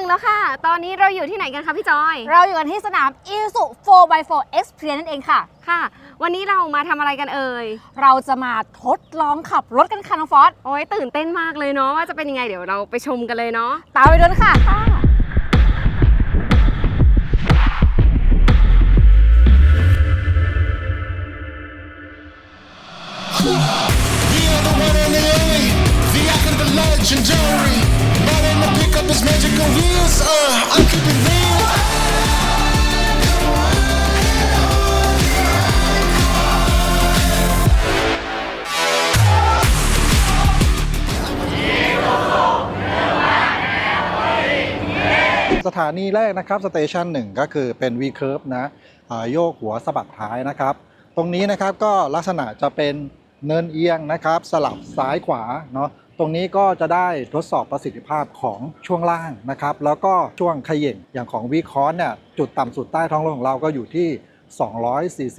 ถึงแล้วค่ะ ตอนนี้เราอยู่ที่ไหนกันคะพี่จอย เราอยู่กันที่สนาม i s u 4x4 Experience นั่นเองค่ะ ค่ะ วันนี้เรามาทำอะไรกันเอ่ย เราจะมาทดลองขับรถกันค่ะน้องฟอสโอ้ยตื่นเต้นมากเลยเนาะว่าจะเป็นยังไงเดี๋ยวเราไปชมกันเลยเนาะ ตามไปดูนะค่ะ We are the one and the only, the icon, the legendary. Is magical wheels. Uh, I'm keeping real.. สถานีแรกนะครับสเตชันหนึ่งก็คือเป็น V curve นะอ่าโยกหัวสะบัดท้ายนะครับ ตรงนี้นะครับก็ลักษณะจะเป็นเนินเอียงนะครับ สลับซ้ายขวาเนาะ ตรงนี้ก็จะได้ทดสอบประสิทธิภาพของช่วงล่างนะครับ แล้วก็ช่วงขย่งอย่างของ V c o s เนี่ยจุดต่ำสุดใต้ท้องรถของเราก็อยู่ที่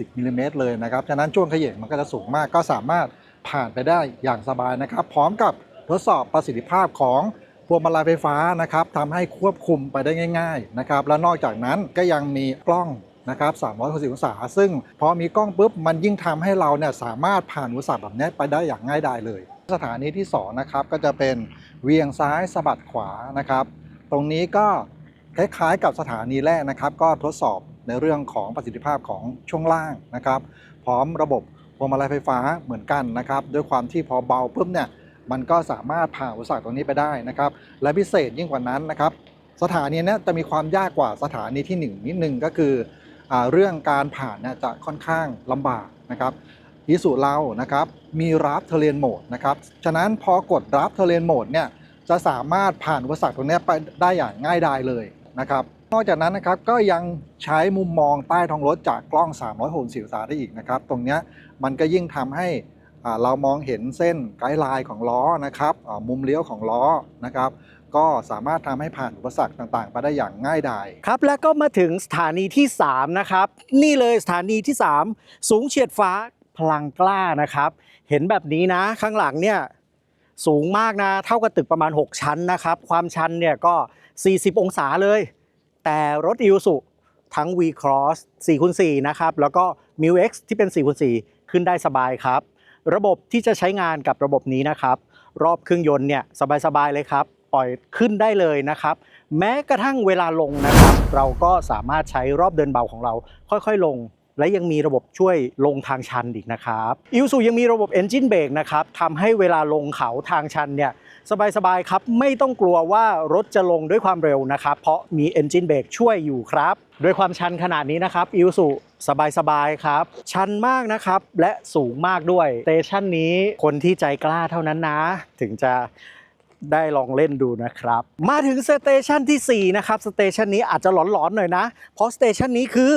240มิลลิเมตรเลยนะครับฉะนั้นช่วงขย่งมันก็จะสูงมากก็สามารถผ่านไปได้อย่างสบายนะครับ พร้อมกับทดสอบประสิทธิภาพของพวงมาลัยไฟฟ้านะครับทำให้ควบคุมไปได้ง่าย ๆนะครับ และนอกจากนั้นก็ยังมีกล้องนะครับ360องศา ซึ่งพอมีกล้องปุ๊บ มันยิ่งทำให้เราเนี่ยสามารถผ่านอุปสรรคแบบนี้ไปได้อย่างง่ายดายเลย สถานีที่สองนะครับก็จะเป็นเวียงซ้ายสะบัดขวานะครับ ตรงนี้ก็คล้ายๆกับสถานีแรกนะครับ ก็ทดสอบในเรื่องของประสิทธิภาพของช่วงล่างนะครับ พร้อมระบบพวงมาลัยไฟฟ้าเหมือนกันนะครับด้วยความที่พอเบาปุ๊บเนี่ยมันก็สามารถผ่านอุปสรรคตรงนี้ไปได้นะครับ และพิเศษยิ่งกว่านั้นนะครับ สถานีนี้จะมีความยากกว่าสถานีที่ 1 นิดนึงก็คืออเรื่องการผ่านเนี่ยจะค่อนข้างลำบากนะครับ อีสุเรานะครับมีรับเทเลนโหมดนะครับฉะนั้นพอกดรับเทเลนโหมดเนี่ยจะสามารถผ่านอุปสรรคตรงนี้ไปได้อย่างง่ายดายเลยนะครับนอกจากนั้นนะครับก็ยังใช้มุมมองใต้ท้องรถจากกล้อง 360องศาได้อีกนะครับ ตรงนี้มันก็ยิ่งทำให้เรามองเห็นเส้นไกด์ไลน์ของล้อนะครับมุมเลี้ยวของล้อนะครับ ก็สามารถทำให้ผ่านอุปสรรคต่างๆ ไปได้อย่างง่ายดายครับ แล้วก็มาถึงสถานีที่ 3 นะครับ นี่เลยสถานีที่ 3 สูงเฉียดฟ้า พลังกล้านะครับ เห็นแบบนี้นะข้างหลังเนี่ยสูงมากนะ เท่ากับตึกประมาณ 6 ชั้นนะครับ ความชันเนี่ยก็ 40 องศาเลย แต่รถ i s u ทั้ง V Cross 4คูณ4นะครับ แล้วก็ m u X ที่เป็น4คูณ4ขึ้นได้สบายครับ ระบบที่จะใช้งานกับระบบนี้นะครับ รอบเครื่องยนต์เนี่ยสบายๆเลยครับ ปล่อยขึ้นได้เลยนะครับ แม้กระทั่งเวลาลงนะครับ เราก็สามารถใช้รอบเดินเบาของเราค่อยๆลง และยังมีระบบช่วยลงทางชันอีกนะครับอิวซูยังมีระบบ Engine Brake นะครับทำให้เวลาลงเขาทางชันเนี่ยสบายๆครับไม่ต้องกลัวว่ารถจะลงด้วยความเร็วนะครับ เพราะมี Engine Brake ช่วยอยู่ครับด้วยความชันขนาดนี้นะครับอิวซูสบายๆครับ ชันมากนะครับ และสูงมากด้วยสเตชันนี้คนที่ใจกล้าเท่านั้นนะ ถึงจะได้ลองเล่นดูนะครับ มาถึงสเตชันที่ 4 นะครับสเตชันนี้อาจจะหลอนๆหน่อยนะ เพราะสเตชันนี้คือ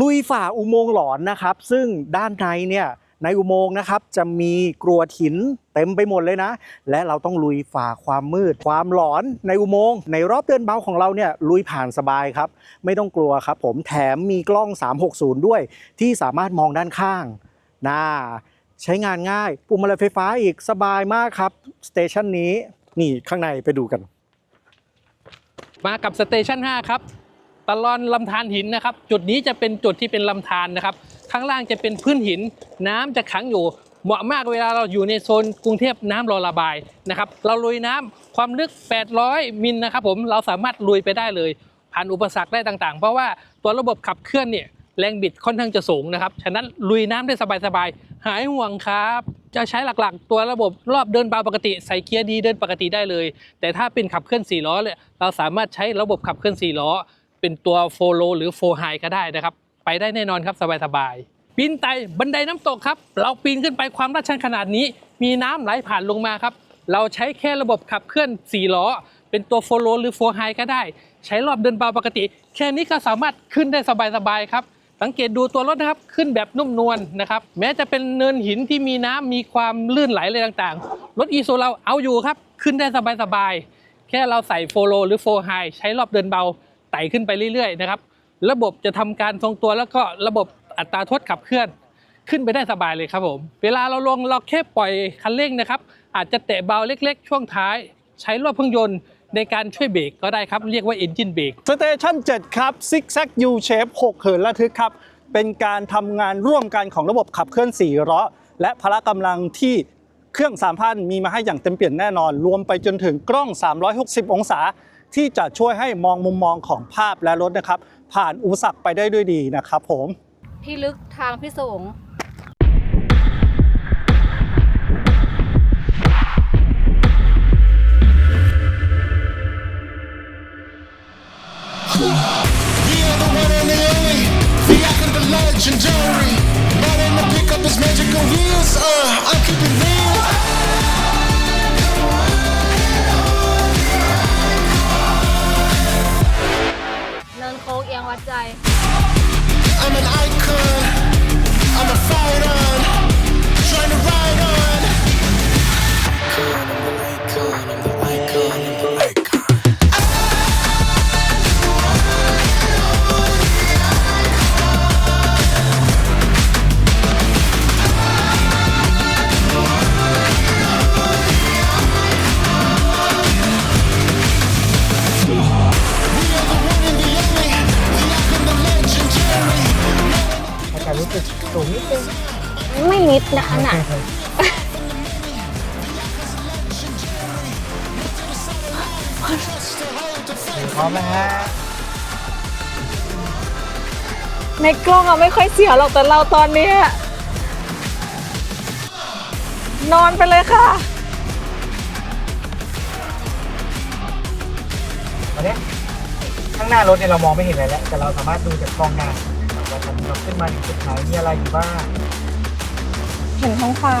ลุยฝ่าอุโมงค์หลอนนะครับ ซึ่งด้านในเนี่ยในอุโมงค์นะครับจะมีกรวดหินเต็มไปหมดเลยนะ และเราต้องลุยฝ่าความมืด ความหลอนในอุโมงค์ในรอบเดินเบาของเราเนี่ยลุยผ่านสบายครับ ไม่ต้องกลัวครับ ผมแถมมีกล้อง 360 ด้วย ที่สามารถมองด้านข้างน่าใช้งานง่ายปุ่มอะไรไฟฟ้าอีกสบายมากครับสเตชันนี้นี่ข้างในไปดูกัน มากับสเตชัน5ครับ ตลอนลำธารหินนะครับ จุดนี้จะเป็นจุดที่เป็นลำธารนะครับ ข้างล่างจะเป็นพื้นหิน น้ำจะขังอยู่ เหมาะมากเวลาเราอยู่ในโซนกรุงเทพน้ำรอระบายนะครับ เราลุยน้ำความลึก 800 มิลนะครับผมเราสามารถลุยไปได้เลย ผ่านอุปสรรคได้ต่างๆ เพราะว่าตัวระบบขับเคลื่อนเนี่ยแรงบิดค่อนข้างจะสูงนะครับ ฉะนั้นลุยน้ำได้สบายๆ หายห่วงครับ จะใช้หลักๆ ตัวระบบรอบเดินเบาปกติใส่เกียร์ดีเดินปกติได้เลย แต่ถ้าเป็นขับเคลื่อน4ล้อเนี่ยเราสามารถใช้ระบบขับเคลื่อน4ล้อ เป็นตัวโฟโลหรือโฟไฮก็ได้นะครับ ไปได้แน่นอนครับสบายๆปีนไต่บันไดน้ำตกครับ เราปีนขึ้นไปความลาดชันขนาดนี้ มีน้ำไหลผ่านลงมาครับ เราใช้แค่ระบบขับเคลื่อน 4 ล้อ เป็นตัวโฟโลหรือโฟไฮก็ได้ ใช้รอบเดินเบาปกติ แค่นี้ก็สามารถขึ้นได้สบายๆครับสังเกตดูตัวรถนะครับขึ้นแบบนุ่มนวลนะครับ แม้จะเป็นเนินหินที่มีน้ำมีความลื่นไหลอะไรต่างๆ รถอีโซเราเอาอยู่ครับ ขึ้นได้สบายๆ แค่เราใส่โฟโลหรือโฟไฮใช้รอบเดินเบา ไต่ขึ้นไปเรื่อยๆนะครับ ระบบจะทำการทรงตัวแล้วก็ระบบอัตราทดขับเคลื่อนขึ้นไปได้สบายเลยครับผม เวลาเราลงเราแค่ปล่อยคันเร่งนะครับ อาจจะเตะเบาเล็กๆ ช่วงท้าย ใช้รอบเครื่องยนต์ในการช่วยเบรกก็ได้ครับ เรียกว่า engine brake สเตชัน7ครับ Zig Zag U Shape 6 เหินระทึกครับ เป็นการทำงานร่วมกันของระบบขับเคลื่อน4ล้อและพละกำลังที่เครื่อง 3,000 มีมาให้อย่างเต็มเปี่ยมแน่นอน รวมไปจนถึงกล้อง 360 องศา ที่จะช่วยให้มองมุมมองของภาพและรถนะครับ ผ่านอุปสรรคไปได้ด้วยดีนะครับ ผมพี่ลึกทางพี่สูง We are แต่รู้สึกสูงนิดนึงไม่นิดนะคะน่ะพร้อมนะฮะในกล้องอะไม่ค่อยเสียหรอกแต่เราตอนเนี้ยนอนไปเลยค่ะตอนนี้ข้างหน้ารถเนี่ยเรามองไม่เห็นอะไรแล้ว แต่เราสามารถดูจากกล้องได้ นะครับว่าตอนนี้เราขึ้นมาถึงจุดไหนมีอะไรอยู่บ้าง เห็นท้องฟ้า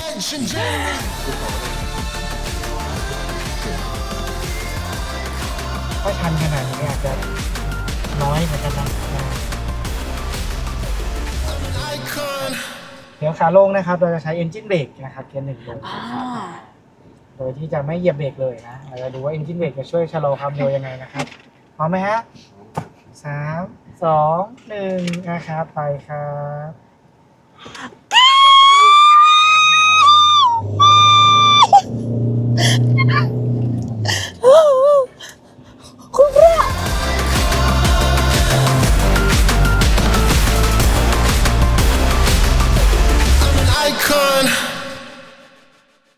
Legendary. ถ้าชันขนาดนี้อาจจะน้อยเหมือนกันนะ Icon. เดี๋ยวขาลงนะครับ เราจะใช้ engine brake นะครับเกียร์หนึ่งลงนะครับ โดยที่จะไม่เหยียบเบรกเลยนะเราจะดูว่า engine brake จะช่วยชะลอความเร็วยังไงนะครับพร้อมไหมฮะสามสองหนึ่งนะครับไปครับ